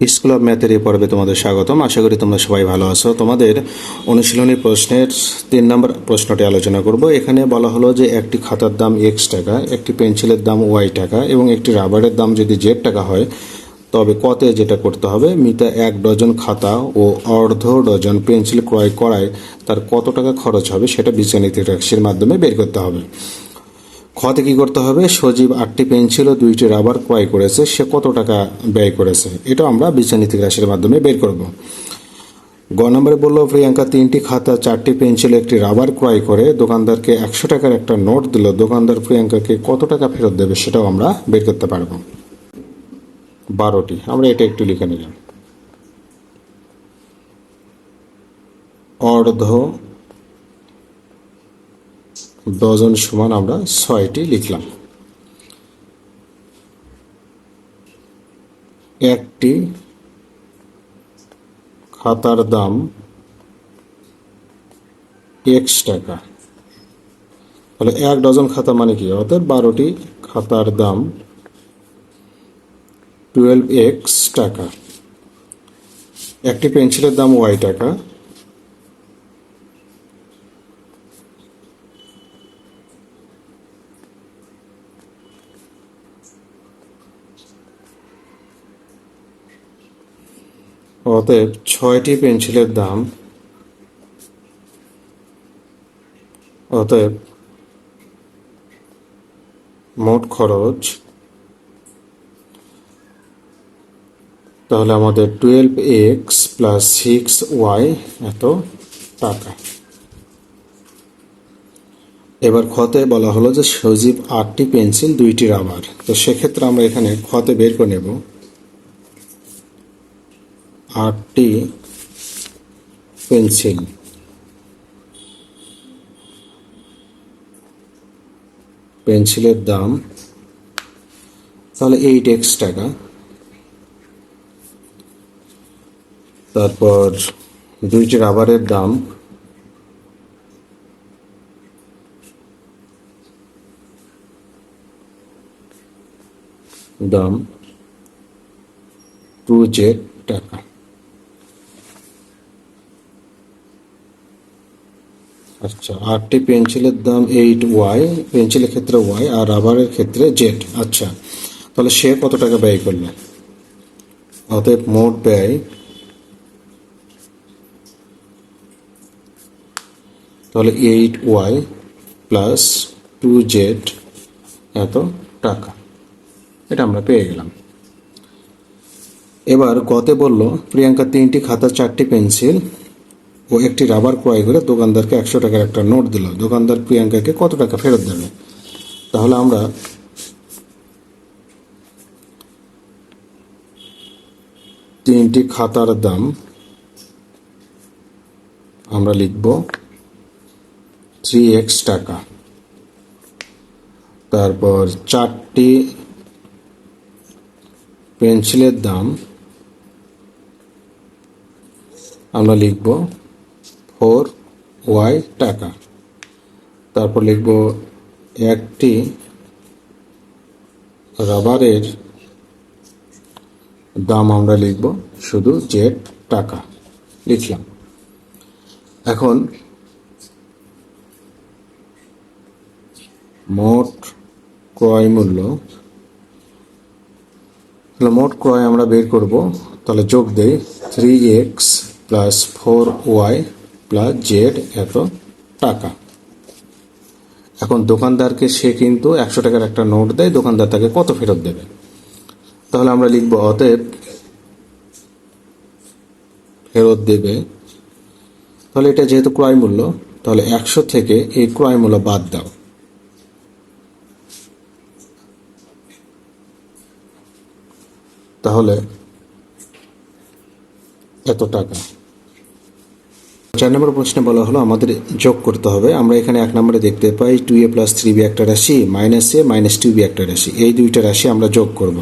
School of ম্যাথের এই পর্বে তোমাদের স্বাগতম। আশা করি তোমরা সবাই ভালো আছো। তোমাদের অনুশীলনী প্রশ্নের তিন নম্বর প্রশ্নটি আলোচনা করব। এখানে বলা হলো যে একটি খাতার দাম এক্স টাকা, একটি পেন্সিলের দাম ওয়াই টাকা এবং একটি রাবারের দাম যদি জেড টাকা হয়, তবে কতে যেটা করতে হবে? মিতা এক ডজন খাতা ও অর্ধ ডজন পেন্সিল ক্রয় করায় তার কত টাকা খরচ হবে সেটা বীজগাণিতিক রাশির মাধ্যমে বের করতে হবে। খতে কি করতে হবে? সজীব আটটি পেন্সিল ও দুইটি রাবার ক্রয় করেছে, সে কত টাকা ব্যয় করেছে? এটা আমরা বীজগাণিতিক রাশির মাধ্যমে বের করব। গ নম্বরে বলল, প্রিয়াঙ্কা তিনটি খাতা, চারটি পেন্সিল একটি রাবার ক্রয় করে। দোকানদারকে একশো টাকার একটা নোট দিল। দোকানদার প্রিয়াঙ্কাকে কত টাকা ফেরত দেবে সেটাও আমরা বের করতে পারব। বারোটি। আমরা এটা একটু লিখে নিলাম। অর্ধ ডজন সমান আমরা ছয়টি লিখলাম। একটি খাতার দাম এক্স টাকা। তাহলে এক ডজন খাতা মানে কি? অর্থাৎ বারোটি খাতার দাম টুয়েলভ এক্স টাকা। একটি পেন্সিলের দাম ওয়াই টাকা। অতএব ছয়টি পেন্সিলের দাম। অতএব মোট খরচ। তাহলে আমাদের twelve X plus six Y এত টাকা। এবার খতে বলা হলো যে সজীব আটটি পেন্সিল, দুইটি রাবার। তো সেক্ষেত্রে আমরা এখানে খতে বের করে নেব। আটটি পেন্সিল। পেন্সিলের দাম, তাহলে এইট এক্স টাকা। তারপর দুইটি রাবারের দাম। দাম টু জেড টাকা। আচ্ছা আটটি পেন্সিলের দাম এইট ওয়াই, পেন্সিলের ক্ষেত্রে ওয়াই আর রাবারের ক্ষেত্রে জেড। আচ্ছা তাহলে সে কত টাকা ব্যয় করল? অতএব মোট ব্যয় তাহলে eight Y plus two Z এত টাকা। এটা আমরা পেয়ে গেলাম। এবার গতে বলল, প্রিয়াঙ্কা তিনটি খাতা চারটি পেন্সিল ও একটি রাবার ক্রয় করে দোকানদারকে একশো টাকার একটা নোট দিল। দোকানদার প্রিয়াঙ্কাকে কত টাকা ফেরত দেবে তাহলে আমরা তিনটি খাতার দাম আমরা লিখব থ্রি এক্স টাকা। তারপর চারটি পেন্সিলের দাম আমরা লিখব ফোর ওয়াই টাকা। তারপর লিখব একটি রাবারের দাম আমরা লিখব শুধু জেড টাকা। লিখলাম। এখন মোট ক্রয় মূল্য। তাহলে মোট ক্রয় আমরা বের করব। তাহলে যোগ দেই three X plus four Y plus Z এত টাকা। এখন দোকানদারকে সে কিন্তু একশো টাকার একটা নোট দেয়, দোকানদার তাকে কত ফেরত দেবে? তাহলে আমরা লিখব, অতএব ফেরত দেবে। তাহলে এটা যেহেতু ক্রয় মূল্য, তাহলে একশো থেকে এই ক্রয় মূল্য বাদ দাও। তাহলে এত টাকা। চার নম্বর প্রশ্নে বলা হলো, আমাদের যোগ করতে হবে। আমরা এখানে এক নম্বরে দেখতে পাই two A plus three B একটা রাশি minus A minus two B একটা রাশি। এই দুইটা রাশি আমরা যোগ করব।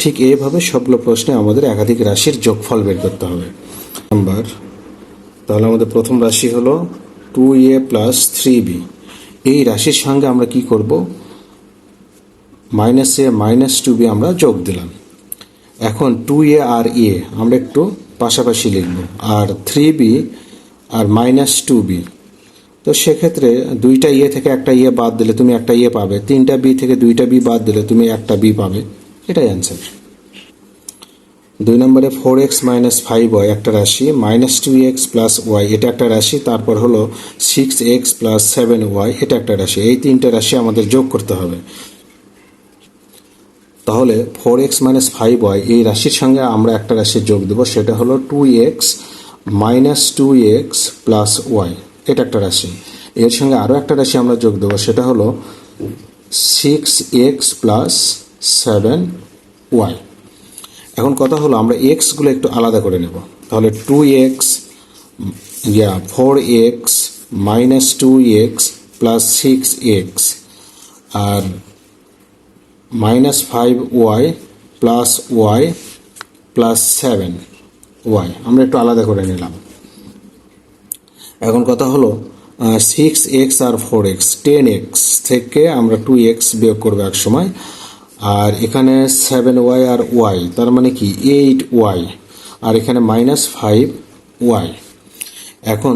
ঠিক এইভাবে সবগুলো প্রশ্নে আমাদের একাধিক রাশির যোগফল বের করতে হবে। নাম্বার, তাহলে আমাদের প্রথম রাশি হলো two A plus three B এই রাশির সঙ্গে আমরা কি করব? Minus A minus two B আমরা যোগ দিলাম। এখন টু এ আর এ আমরা একটু পাশাপাশি লিখব। আর থ্রি বি আর মাইনাস টু বি তো সেক্ষেত্রে দুইটা ইয়ে থেকে একটা ইয়ে বাদ দিলে তুমি একটা ইয়ে পাবে। তিনটা বি থেকে দুইটা বি বাদ দিলে তুমি একটা বি পাবে। এটাই অ্যান্সার দুই নম্বরে four X minus five Y একটা রাশি minus two X plus Y এটা একটা রাশি, তারপর হলো six X plus seven Y এটা একটা রাশি। এই তিনটে রাশি আমাদের যোগ করতে হবে। তাহলে four X minus five Y এই রাশির সঙ্গে আমরা একটা রাশি যোগ দেবো, সেটা হলো two X minus two X plus Y. এটা একটা রাশি। এর সঙ্গে আরও একটা রাশি আমরা যোগ দেবো, সেটা হলো six X plus seven Y. এখন কথা হলো, আমরা এক্সগুলো একটু আলাদা করে নেব। তাহলে two X, yeah, four X minus two X plus six X. আর minus five Y plus Y plus seven. Y আমরা একটু আলাদা করে নিলাম। এখন কথা হলো সিক্স এক্স আর ফোর এক্স টেন এক্স থেকে আমরা টু এক্স বিয়োগ করব এক সময়। আর এখানে সেভেন ওয়াই আর ওয়াই তার মানে কি? এইট ওয়াই আর এখানে মাইনাস ফাইভ ওয়াই এখন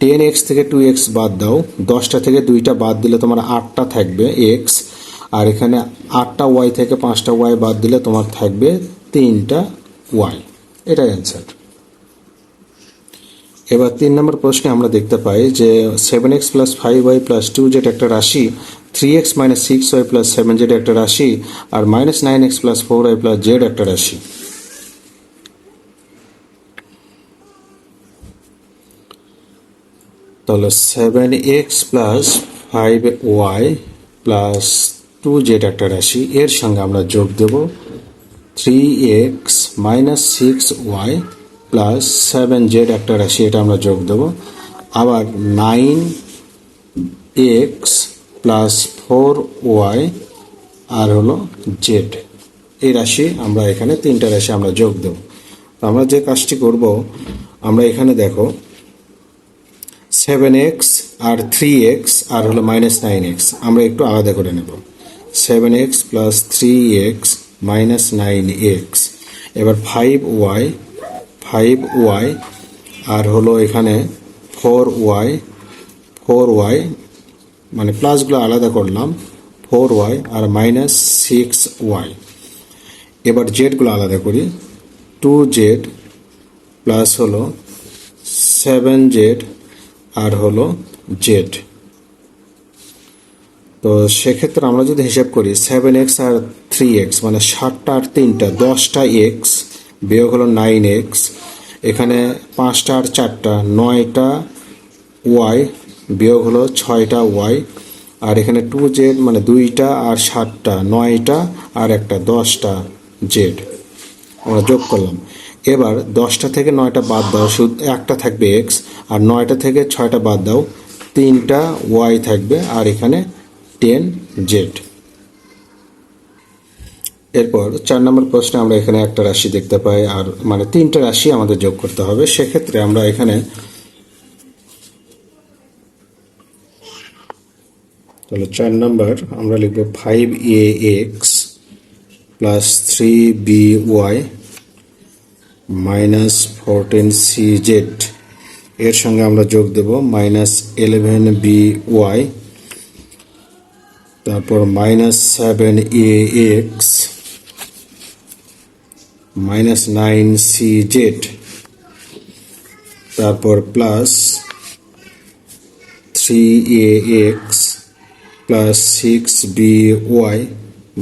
টেন এক্স থেকে টু এক্স বাদ দাও। দশটা থেকে দুইটা বাদ দিলে তোমার আটটা থাকবে এক্স আর এখানে আটটা ওয়াই থেকে পাঁচটা ওয়াই বাদ দিলে তোমার থাকবে তিনটা ওয়াই এটাই অ্যান্সার এবার তিন নম্বর প্রশ্নে আমরা দেখতে পাই যে seven X plus five Y plus two যেটা একটা রাশি three X minus six Y plus seven যেটা একটা রাশি, আর minus nine X plus four Y plus Z একটা রাশি। তাহলে seven X plus five Y plus two Z একটা রাশি, এর সঙ্গে আমরা যোগ দেব। Three X minus six Y plus seven Z একটা রাশি, এটা আমরা যোগ দেব। আবার nine X plus four Y আর হলো জেড এই রাশি আমরা এখানে তিনটা রাশি আমরা যোগ দেব। আমরা যে কাজটি করব, আমরা এখানে দেখো সেভেন এক্স আর থ্রি এক্স আর হলো মাইনাস নাইন এক্স আমরা একটু আলাদা করে নেব। Seven X plus three X minus nine X এবার ফাইভ ওয়াই ফাইভ ওয়াই আর হলো এখানে ফোর ওয়াই ফোর ওয়াই মানে প্লাসগুলো আলাদা করলাম ফোর ওয়াই আর মাইনাস সিক্স ওয়াই এবার জেডগুলো আলাদা করি টু জেড প্লাস হলো সেভেন জেড আর হলো জেড তো সেক্ষেত্রে আমরা যদি হিসাব করি সেভেন এক্স আর থ্রি এক্স মানে ষাটটা আর তিনটা, দশটা এক্স বিয়োগ হলো নাইন এক্স এখানে পাঁচটা আর চারটা, নয়টা ওয়াই বিয়োগ হলো ছয়টা ওয়াই আর এখানে টু জেড মানে দুইটা আর সাতটা, নয়টা আর একটা, দশটা জেড আমরা যোগ করলাম। এবার দশটা থেকে নয়টা বাদ দাও, শুধু একটা থাকবে এক্স আর নয়টা থেকে ছয়টা বাদ দাও, তিনটা ওয়াই থাকবে, আর এখানে টেন জেড। এরপর চার নম্বর প্রশ্নে আমরা এখানে একটা রাশি দেখতে পাই, আর মানে তিনটা রাশি আমাদের যোগ করতে হবে। সেক্ষেত্রে আমরা এখানে তাহলে চার নম্বর আমরা লিখব five A X plus three B Y minus fourteen C Z. এর সঙ্গে আমরা যোগ দেব মাইনাস ইলেভেন বি ওয়াই তারপর minus seven A X minus nine C Z তারপর plus three A X plus six B Y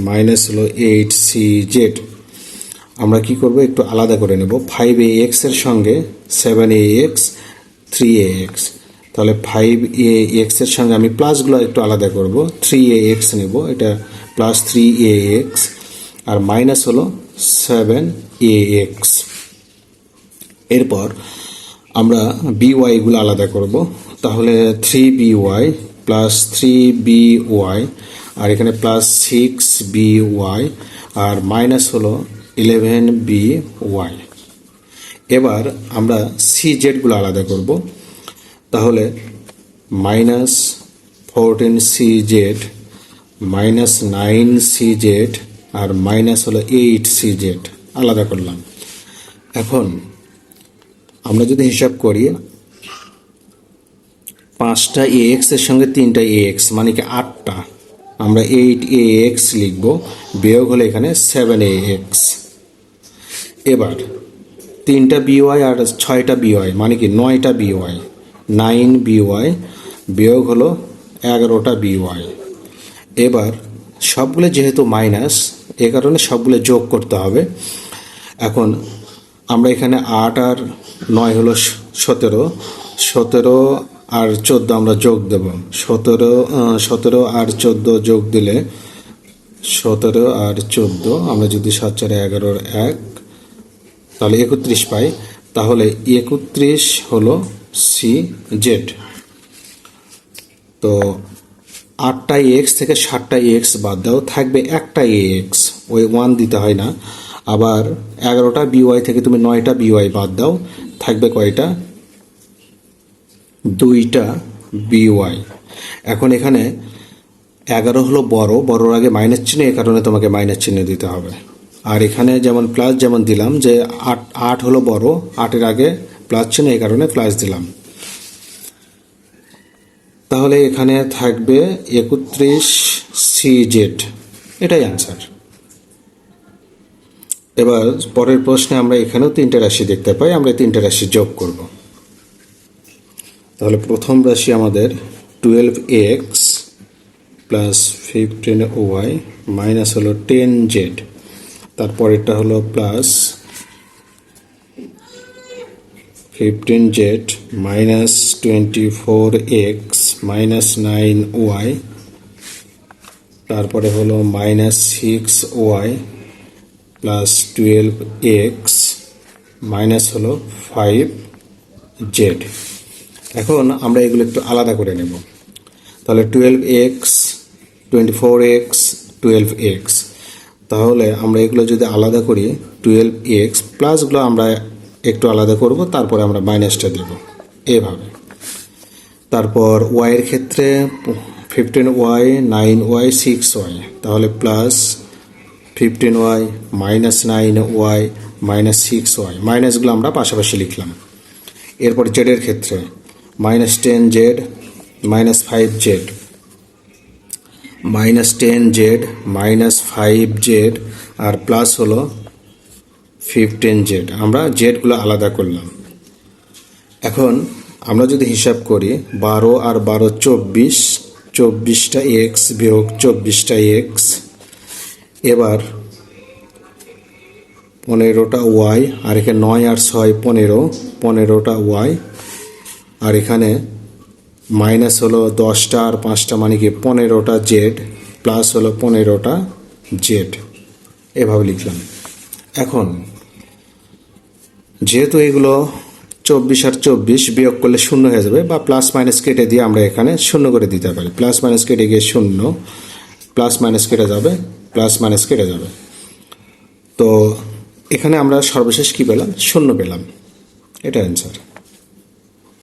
minus হলো eight C Z আমরা কি করব? একটু আলাদা করে নেব। ফাইভ এ এক্সের সঙ্গে seven A X three A X তাহলে ফাইভ এ এক্সের সঙ্গে আমি প্লাসগুলো একটু আলাদা করব। থ্রি এ এক্স নেব, এটা প্লাস থ্রি এ এক্স আর মাইনাস হলো সেভেন এ এক্স এরপর আমরা বি ওয়াইগুলো আলাদা করব। তাহলে three B Y plus three B Y আর এখানে প্লাস সিক্স বি ওয়াই আর মাইনাস হলো ইলেভেন বি ওয়াই এবার আমরা সি জেডগুলো আলাদা করব। তাহলে minus fourteen C Z minus nine C Z আর মাইনাস হলো এইট সি জেড আলাদা করলাম। এখন আমরা যদি হিসাব করি, পাঁচটা এ এক্সের সঙ্গে তিনটা এ এক্স মানে কি আটটা। আমরা এইট এ এক্স লিখব, বিয়োগ হলে এখানে সেভেন এ এক্স এবার তিনটা বিওয়াই আর ছয়টা বিওয়াই মানে কি নয়টা বিওয়াই নাইন বিওয়াই বিয়োগ হলো এগারোটা বিওয়াই এবার সবগুলো যেহেতু মাইনাস, এ কারণে সবগুলো যোগ করতে হবে। এখন আমরা এখানে আট আর নয় হলো সতেরো। সতেরো আর চোদ্দ আমরা যোগ দেব। সতেরো সতেরো আর চোদ্দ যোগ দিলে সতেরো আর চোদ্দ, আমরা যদি সাত চারে এগারোর এক, তাহলে একত্রিশ পাই। তাহলে একত্রিশ হলো সি জেড তো আটটা এক্স থেকে সাতটা এক্স বাদ দাও, থাকবে একটা এক্স ওই ওয়ান দিতে হয় না। আবার এগারোটা বিওয়াই থেকে তুমি নয়টা বিওয়াই বাদ দাও, থাকবে কয়টা? দুইটা বিওয়াই এখন এখানে এগারো হলো বড়, বড়র আগে মাইনাস চিহ্ন এই কারণে তোমাকে মাইনাস চিহ্ন দিতে হবে। আর এখানে যেমন প্লাস যেমন দিলাম যে আট আট হলো বড়, আটের আগে প্লাস চিহ্ন এই কারণে প্লাস দিলাম। তাহলে এখানে থাকবে একত্রিশ সি জেড এটাই আনসার এবার পরের প্রশ্নে আমরা এখানেও তিনটে রাশি দেখতে পাই, আমরা তিনটে রাশি যোগ করব। তাহলে প্রথম রাশি আমাদের twelve X plus fifteen Y minus হলো টেন জেড তারপরেরটা হলো plus fifteen Z minus twenty four X minus nine Y তারপরে হলো minus six Y plus twelve X minus হলো ফাইভ জেড এখন আমরা এগুলো একটু আলাদা করে নেব। তাহলে twelve X twenty four X twelve X তাহলে আমরা এগুলো যদি আলাদা করি টুয়েলভ এক্স প্লাসগুলো আমরা একটু আলাদা করব, তারপরে আমরা মাইনাসটা দেব। এভাবে। তারপর ওয়াইয়ের ক্ষেত্রে fifteen y nine y six y তাহলে plus fifteen y minus nine y minus six y মাইনাসগুলো আমরা পাশাপাশি লিখলাম। এরপর জেডের ক্ষেত্রে minus ten z minus five z minus ten z minus five z আর প্লাস হলো ফিফটিন জেড আমরা জেডগুলো আলাদা করলাম। এখন আমরা যদি হিসাব করি, বারো আর বারো চব্বিশ, চব্বিশটা এক্স বিয়োগ চব্বিশটা এক্স এবার পনেরোটা ওয়াই আর এখানে নয় আর ছয় পনেরো, পনেরোটা ওয়াই আর এখানে মাইনাস হলো দশটা আর পাঁচটা মানে কি পনেরোটা জেড প্লাস হলো পনেরোটা জেড এভাবে লিখলাম। এখন, যেহেতু এগুলো চব্বিশ আর চব্বিশ বিয়োগ করলে শূন্য হয়ে যাবে বা প্লাস মাইনাস কেটে দিয়ে আমরা এখানে শূন্য করে দিতে পারি। প্লাস মাইনাস কেটে গিয়ে শূন্য প্লাস মাইনাস কেটে যাবে প্লাস মাইনাস কেটে যাবে। তো এখানে আমরা সর্বশেষ কী পেলাম? শূন্য পেলাম। এটা অ্যান্সার